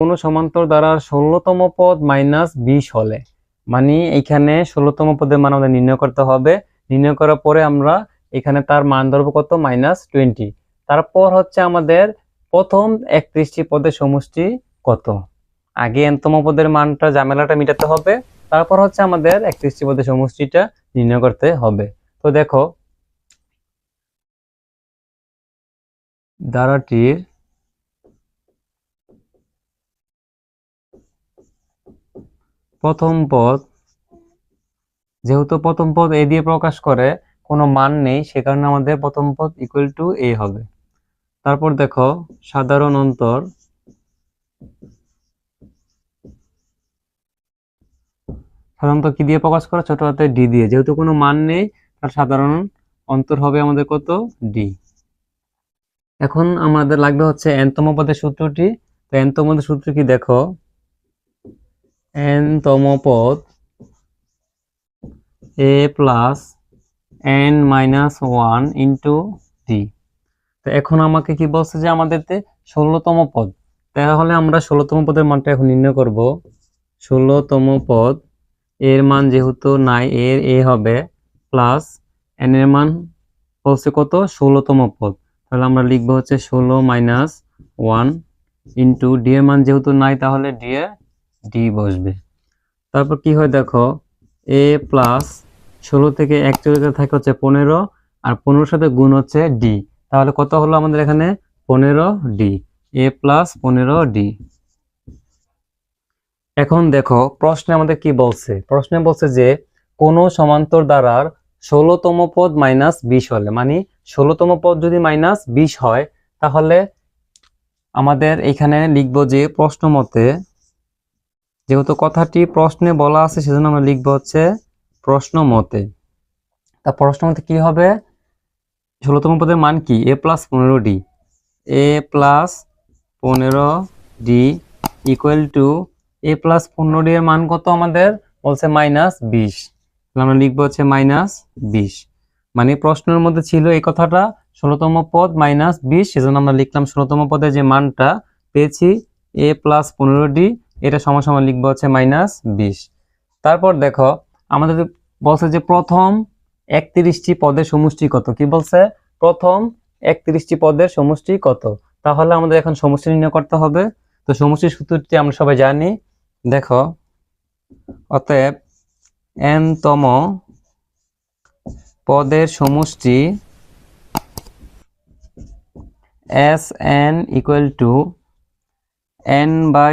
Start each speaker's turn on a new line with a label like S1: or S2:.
S1: কোনো সমান্তর দ্বারা ষোলোতম পদ মাইনাস বিশ হলে। মানে এখানে ষোলোতম পদের মান আমাদের নির্ণয় করতে হবে। নির্ণয় করার পরে আমরা এখানে তার মান ধরবো কত? Minus twenty. তারপর হচ্ছে আমাদের প্রথম একত্রিশটি পদের সমষ্টি কত? আগে এনতম পদের মানটা ঝামেলাটা মিটাতে হবে। তারপর হচ্ছে আমাদের একত্রিশটি পদের সমষ্টিটা নির্ণয় করতে হবে। তো দেখো, ধারাটির প্রথম পদ, যেহেতু প্রথম পদ এ দিয়ে প্রকাশ করে, কোনো মান নেই, সে কারণে আমাদের প্রথম পদ ইকুয়াল টু এ হবে। তারপর দেখো, সাধারণ অন্তর সাধারণত কি দিয়ে প্রকাশ করে? ছোট হাতে ডি দিয়ে। যেহেতু কোনো মান নেই, তার সাধারণ অন্তর হবে আমাদের কত? ডি এখন আমাদের লাগবে হচ্ছে এনতম পদের সূত্রটি। তো এনতম পদের সূত্র কি দেখো? এনতম পদ A plus N minus one into D তো এখন আমাকে কি বলছে যে আমাদেরতে ষোলোতম পদ? তাহলে আমরা ষোলোতম পদের মানটা এখন নির্ণয় করব। ষোলোতম পদ, এর মান যেহেতু নাই, এর এ হবে প্লাস এন এর মান বলছে কত? ষোলোতম পদ। তাহলে আমরা লিখব হচ্ছে ষোলো মাইনাস ওয়ান ইন্টু ডি এর মান যেহেতু নাই, তাহলে ডি এ ডি বসবে। তারপর কি হয় দেখো? এ প্লাস ষোলো থেকে এক থাকে হচ্ছে পনেরো, আর পনেরোর সাথে গুণ হচ্ছে ডি তাহলে কত হলো আমাদের এখানে? পনেরো ডি এ প্লাস পনেরো ডি এখন দেখো, প্রশ্নে আমাদের কি বলছে? প্রশ্নে বলছে যে, কোনো সমান্তর দ্বারার ষোলোতম পদ মাইনাস বিশ হলে মানে ষোলোতম পদ যদি মাইনাস বিশ হয়, তাহলে আমাদের এখানে লিখব যে প্রশ্ন মতে যেহেতু কথাটি প্রশ্নে বলা আছে, সেজন্য আমরা লিখব হচ্ছে প্রশ্ন মতে। তা প্রশ্ন মতে কি হবে? ষোলোতম পদের মান কি? এ প্লাস পনেরো ডি। এ প্লাস পনেরো D equal to A plus পনেরো ডি এর মান কত আমাদের? বলছে মাইনাস বিশ। তাহলে আমরা লিখব হচ্ছে মাইনাস বিশ। মানে প্রশ্নের মধ্যে ছিল এই কথাটা, ষোলোতম পদ মাইনাস বিশ, সেজন্য আমরা লিখলাম ষোলোতম পদে যে মানটা পেয়েছি, এ প্লাস পনেরো ডি এটা সমান লিখব হচ্ছে মাইনাস বিশ। তারপর দেখো, আমাদের বলছে যে প্রথম একত্রিশটি পদের সমষ্টি কত? কি বলছে? প্রথম একত্রিশটি পদের সমষ্টি কত? তাহলে আমাদের এখন সমষ্টি নির্ণয় করতে হবে। তো সমষ্টির সূত্রটি আমরা সবাই জানি। দেখো, অতএব এন তম পদের সমষ্টি S N equal to N by